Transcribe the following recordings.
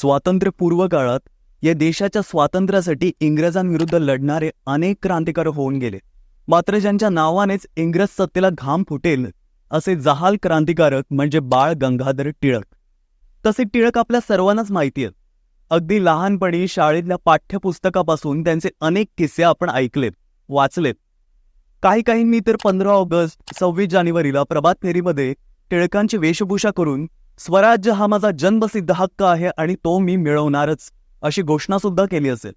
स्वातंत्र्यपूर्व काळात या देशाच्या स्वातंत्र्यासाठी इंग्रजांविरुद्ध लढणारे अनेक क्रांतिकारक होऊन गेले. मात्र ज्यांच्या नावानेच इंग्रज सत्तेला घाम फुटेल असे जहाल क्रांतिकारक म्हणजे बाळ गंगाधर टिळक. तसे टिळक आपल्या सर्वांनाच माहिती आहेत. अगदी लहानपणी शाळेतल्या पाठ्यपुस्तकापासून त्यांचे अनेक किस्से आपण ऐकलेत वाचलेत. काही काहींनी तर पंधरा ऑगस्ट सव्वीस जानेवारीला प्रभात फेरीमध्ये टिळकांची वेशभूषा करून स्वराज्य हा माझा जन्मसिद्ध हक्क आहे आणि तो मी मिळवणारच अशी घोषणा सुद्धा केली असेल.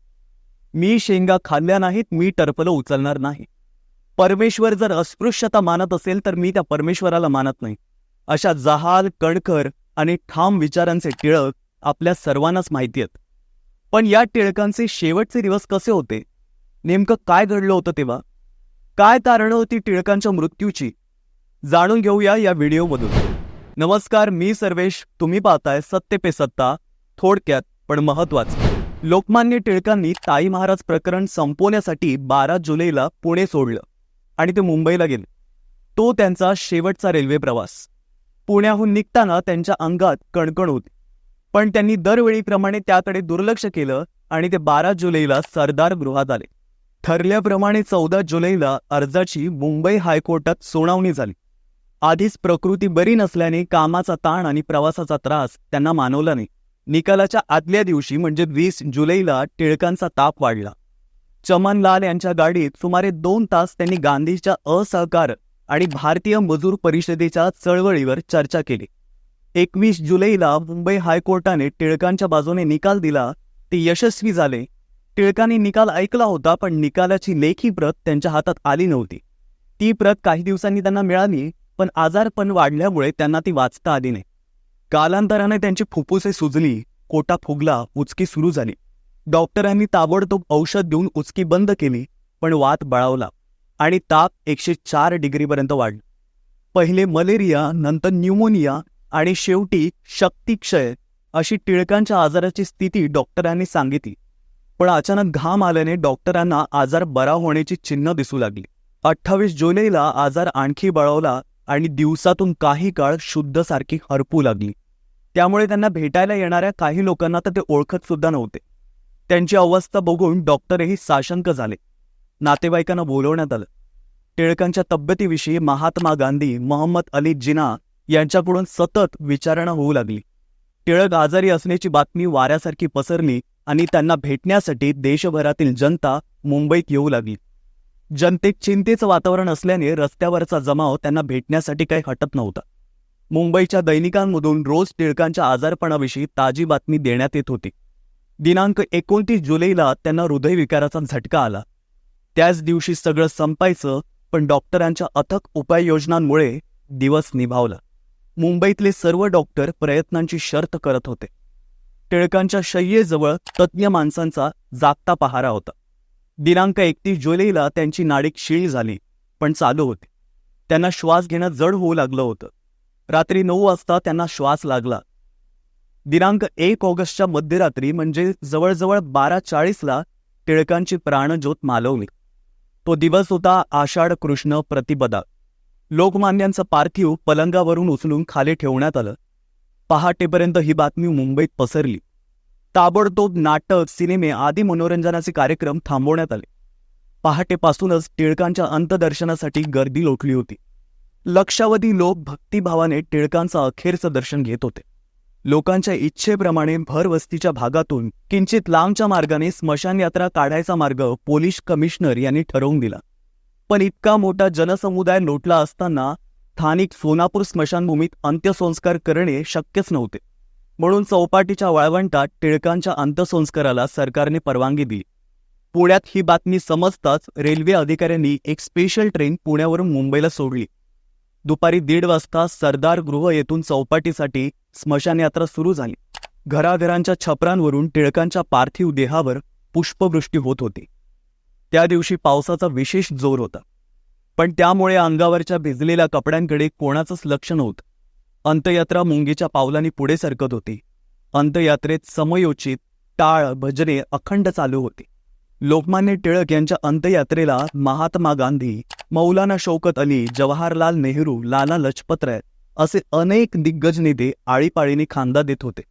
मी शेंगा खाल्ल्या नाहीत मी टरपलं उचलणार नाही. परमेश्वर जर अस्पृश्यता मानत असेल तर मी त्या परमेश्वराला मानत नाही. अशा जहाल कणखर आणि ठाम विचारांचे टिळक आपल्या सर्वांनाच माहिती आहेत. पण या टिळकांचे शेवटचे दिवस कसे होते? नेमकं काय घडलं होतं तेव्हा? काय कारणं होती टिळकांच्या मृत्यूची? जाणून घेऊया या व्हिडिओमधून. नमस्कार मी सर्वेश. तुम्ही पाहताय सत्य पे सत्ता. थोडक्यात पण महत्वाचं लोकमान्य टिळकांनी ताई महाराज प्रकरण संपवण्यासाठी बारा जुलैला पुणे सोडलं आणि ते मुंबईला गेले. तो त्यांचा शेवटचा रेल्वे प्रवास. पुण्याहून निघताना त्यांच्या अंगात कणकण होती. पण त्यांनी दरवेळीप्रमाणे त्याकडे दुर्लक्ष केलं आणि ते बारा जुलैला सरदार गृहात आले. ठरल्याप्रमाणे चौदा जुलैला अर्जाची मुंबई हायकोर्टात सुनावणी झाली. आधीच प्रकृती बरी नसल्याने कामाचा ताण आणि प्रवासाचा त्रास त्यांना मानवला नाही. निकालाच्या आदल्या दिवशी म्हणजे वीस जुलैला टिळकांचा ताप वाढला. चमनलाल यांच्या गाडीत सुमारे दोन तास त्यांनी गांधीच्या असहकार आणि भारतीय मजूर परिषदेच्या चळवळीवर चर्चा केली. एकवीस जुलैला मुंबई हायकोर्टाने टिळकांच्या बाजूने निकाल दिला. ते यशस्वी झाले. टिळकांनी निकाल ऐकला होता पण निकालाची लेखी प्रत त्यांच्या हातात आली नव्हती. ती प्रत काही दिवसांनी त्यांना मिळाली पण आजारपण वाढल्यामुळे त्यांना ती वाचता आली नाही. कालांतराने त्यांची फुफ्फुसे सुजली कोटा फुगला उचकी सुरू झाली. डॉक्टरांनी ताबडतोब औषध देऊन उचकी बंद केली पण वात बळावला आणि ताप एकशे चार डिग्रीपर्यंत वाढला. पहिले मलेरिया नंतर न्यूमोनिया आणि शेवटी शक्तिक्षय अशी टिळकांच्या आजाराची स्थिती डॉक्टरांनी सांगितली. पण अचानक घाम आल्याने डॉक्टरांना आजार बरा होण्याची चिन्ह दिसू लागली. अठ्ठावीस जुलैला आजार आणखी बळवला आणि दिवसातून काही काळ शुद्ध सारखी हरपू लागली. त्यामुळे त्यांना भेटायला येणाऱ्या काही लोकांना तर ते ओळखत सुद्धा नव्हते. त्यांची अवस्था बघून डॉक्टरही साशंक झाले. नातेवाईकांना बोलवण्यात आलं. टिळकांच्या तब्येतीविषयी महात्मा गांधी मोहम्मद अली जिना यांच्याकडून सतत विचारणा होऊ लागली. टिळक आजारी असण्याची बातमी वाऱ्यासारखी पसरली आणि त्यांना भेटण्यासाठी देशभरातील जनता मुंबईत येऊ लागली. जनतेत चिंतेचं वातावरण असल्याने रस्त्यावरचा जमाव त्यांना भेटण्यासाठी काही हटत नव्हता. मुंबईच्या दैनिकांमधून रोज टिळकांच्या आजारपणाविषयी ताजी बातमी देण्यात येत होती. दिनांक एकोणतीस जुलैला त्यांना हृदयविकाराचा झटका आला. त्याच दिवशी सगळं संपायचं पण डॉक्टरांच्या अथक उपाययोजनांमुळे दिवस निभावला. मुंबईतले सर्व डॉक्टर प्रयत्नांची शर्त करत होते. टिळकांच्या शय्येजवळ तज्ज्ञ माणसांचा जागता पहारा होता. दिनांक एकतीस जुलैला त्यांची नाडीक शिळी झाली पण चालू होती. त्यांना श्वास घेणं जड होऊ लागलं होतं. रात्री नऊ वाजता त्यांना श्वास लागला. दिनांक एक ऑगस्टच्या मध्यरात्री म्हणजे जवळजवळ बारा चाळीसला टिळकांची प्राणज्योत मालवली. तो दिवस होता आषाढ कृष्ण प्रतिपदा. लोकमान्यांचं पार्थिव पलंगावरून उचलून खाली ठेवण्यात आलं. पहाटेपर्यंत ही बातमी मुंबईत पसरली. ताबडतोब नाटक सिनेमे आदी मनोरंजनाचे कार्यक्रम थांबवण्यात आले. पहाटेपासूनच टिळकांच्या अंतदर्शनासाठी गर्दी लोटली होती. लक्षावधी लोक भक्तिभावाने टिळकांचं अखेरचं दर्शन घेत होते. लोकांच्या इच्छेप्रमाणे भरवस्तीच्या भागातून किंचित लांबच्या मार्गाने स्मशान यात्रा काढायचा मार्ग पोलीस कमिशनर यांनी ठरवून दिला. पण इतका मोठा जनसमुदाय लोटला असताना स्थानिक सोनापूर स्मशानभूमीत अंत्यसंस्कार करणे शक्यच नव्हते. म्हणून चौपाटीच्या वाळवंटात टिळकांच्या अंत्यसंस्काराला सरकारने परवानगी दिली. पुण्यात ही बातमी समजताच रेल्वे अधिकाऱ्यांनी एक स्पेशल ट्रेन पुण्यावरून मुंबईला सोडली. दुपारी दीड वाजता सरदार गृह येथून चौपाटीसाठी स्मशानयात्रा सुरू झाली. घराघरांच्या छपरांवरून टिळकांच्या पार्थिव देहावर पुष्पवृष्टी होत होती. त्या दिवशी पावसाचा विशेष जोर होता. पण त्यामुळे अंगावरच्या भिजलेल्या कपड्यांकडे कोणाचंच लक्ष नव्हतं. अंत्ययात्रा मुंगीच्या पावलांनी पुढे सरकत होती. अंत्ययात्रेत समयोचित टाळ भजने अखंड चालू होती. लोकमान्य टिळक यांच्या अंत्ययात्रेला महात्मा गांधी मौलाना शौकत अली जवाहरलाल नेहरू लाला लजपतराय असे अनेक दिग्गज नेते आळीपाळीने खांदा देत होते.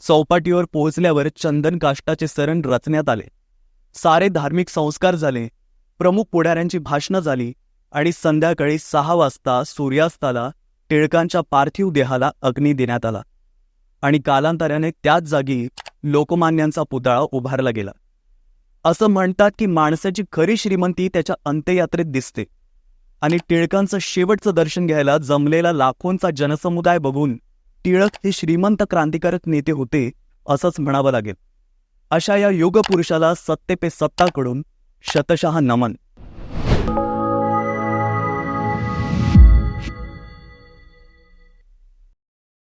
चौपाटीवर पोहोचल्यावर चंदन काष्टाचे सरण रचण्यात आले. सारे धार्मिक संस्कार झाले प्रमुख पुढाऱ्यांची भाषणं झाली आणि संध्याकाळी सहा वाजता सूर्यास्ताला टिळकांच्या पार्थिव देहाला अग्नी देण्यात आला. आणि कालांतराने त्याच जागी लोकमान्यांचा पुतळा उभारला गेला. असं म्हणतात की माणसाची खरी श्रीमंती त्याच्या अंत्ययात्रेत दिसते. आणि टिळकांचं शेवटचं दर्शन घ्यायला जमलेला लाखोंचा जनसमुदाय बघून टिळक हे श्रीमंत क्रांतिकारक नेते होते असंच म्हणावं लागेल. अशा या योगपुरुषाला सत्ते पे सत्ताकडून शतशः नमन.